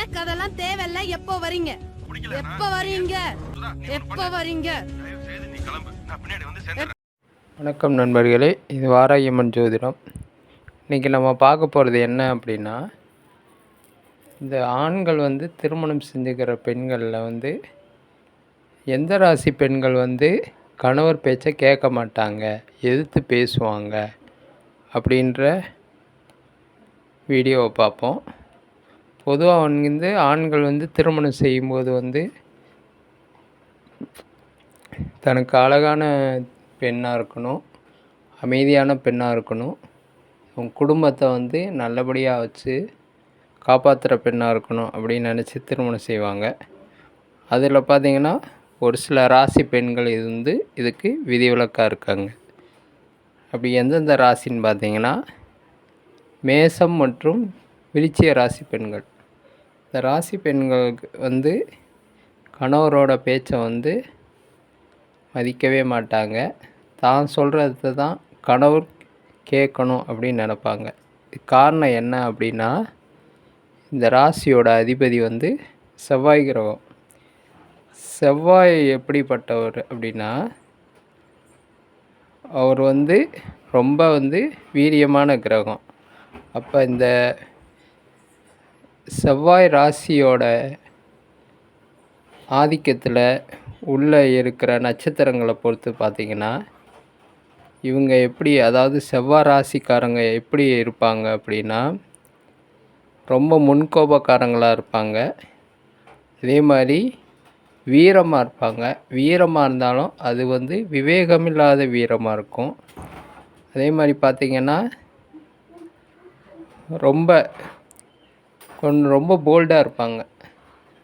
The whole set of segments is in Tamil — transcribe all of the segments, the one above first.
எனக்கு அதெல்லாம் தேவையில்ல. எப்போ வரீங்க? எப்போ வரீங்க? எப்போ வரீங்க? வணக்கம் நண்பர்களே. இது வாராயம்மன் ஜோதிடம். இன்றைக்கி நம்ம பார்க்க போகிறது என்ன அப்படின்னா இந்த ஆண்கள் வந்து திருமணம் செஞ்சுக்கிற பெண்களில் வந்து எந்த ராசி பெண்கள் வந்து கணவர் பேச்சை கேட்க மாட்டாங்க எதிர்த்து பேசுவாங்க அப்படின்ற வீடியோவை பார்ப்போம். பொதுவாக வந்து ஆண்கள் வந்து திருமணம் செய்யும்போது வந்து தனக்கு அழகான பெண்ணாக இருக்கணும் அமைதியான பெண்ணாக இருக்கணும் உன் குடும்பத்தை வந்து நல்லபடியாக வச்சு காப்பாற்றுற பெண்ணாக இருக்கணும் அப்படின்னு நினச்சி திருமணம் செய்வாங்க. அதில் பார்த்திங்கன்னா ஒரு சில ராசி பெண்கள் இது வந்து இதுக்கு விதிவிலக்காக இருக்காங்க. அப்படி எந்தெந்த ராசின்னு பார்த்தீங்கன்னா மேசம் மற்றும் விழிச்சிய ராசி பெண்கள். இந்த ராசி பெண்களுக்கு வந்து கணவரோட பேச்சை வந்து மதிக்கவே மாட்டாங்க. தான் சொல்கிறத தான் கணவர் கேட்கணும் அப்படின்னு நினப்பாங்க. காரணம் என்ன அப்படின்னா இந்த ராசியோட அதிபதி வந்து செவ்வாய் கிரகம். செவ்வாய் எப்படிப்பட்டவர் அப்படின்னா அவர் வந்து ரொம்ப வந்து வீரியமான கிரகம். அப்போ இந்த செவ்வாய் ராசியோட ஆதிக்கத்தில் உள்ளே இருக்கிற நட்சத்திரங்களை பொறுத்து பார்த்திங்கன்னா இவங்க எப்படி அதாவது செவ்வாய் ராசிக்காரங்க எப்படி இருப்பாங்க அப்படின்னா ரொம்ப முன்கோபக்காரங்களாக இருப்பாங்க. அதே மாதிரி வீரமாக இருப்பாங்க. வீரமாக இருந்தாலும் அது வந்து விவேகமில்லாத வீரமாக இருக்கும். அதே மாதிரி பார்த்திங்கன்னா ரொம்ப கொஞ்சம் ரொம்ப போல்டாக இருப்பாங்க.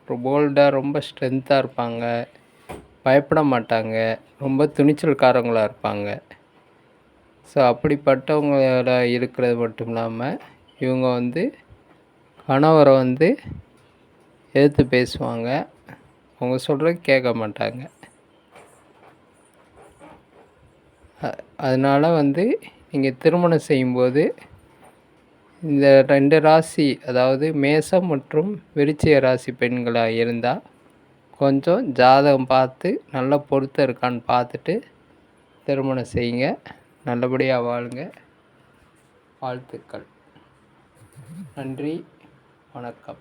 போல்டாக ரொம்ப ஸ்ட்ரென்த்தாக இருப்பாங்க. பயப்பட மாட்டாங்க. ரொம்ப துணிச்சல்காரங்களாக இருப்பாங்க. ஸோ அப்படிப்பட்டவங்களோட இருக்கிறது மட்டும் இல்லாமல் இவங்க வந்து கணவரை வந்து எதிர்த்து பேசுவாங்க. அவங்க சொல்கிறது கேட்க மாட்டாங்க. அதனால் வந்து நீங்கள் திருமணம் செய்யும்போது இந்த ரெண்டு ராசி அதாவது மேசம் மற்றும் விருச்சிக ராசி பெண்களாக இருந்தால் கொஞ்சம் ஜாதகம் பார்த்து நல்ல பொருத்தம் இருக்கான்னு பார்த்துட்டு திருமணம் செய்யுங்க. நல்லபடியாக வாழுங்க. வாழ்த்துக்கள். நன்றி. வணக்கம்.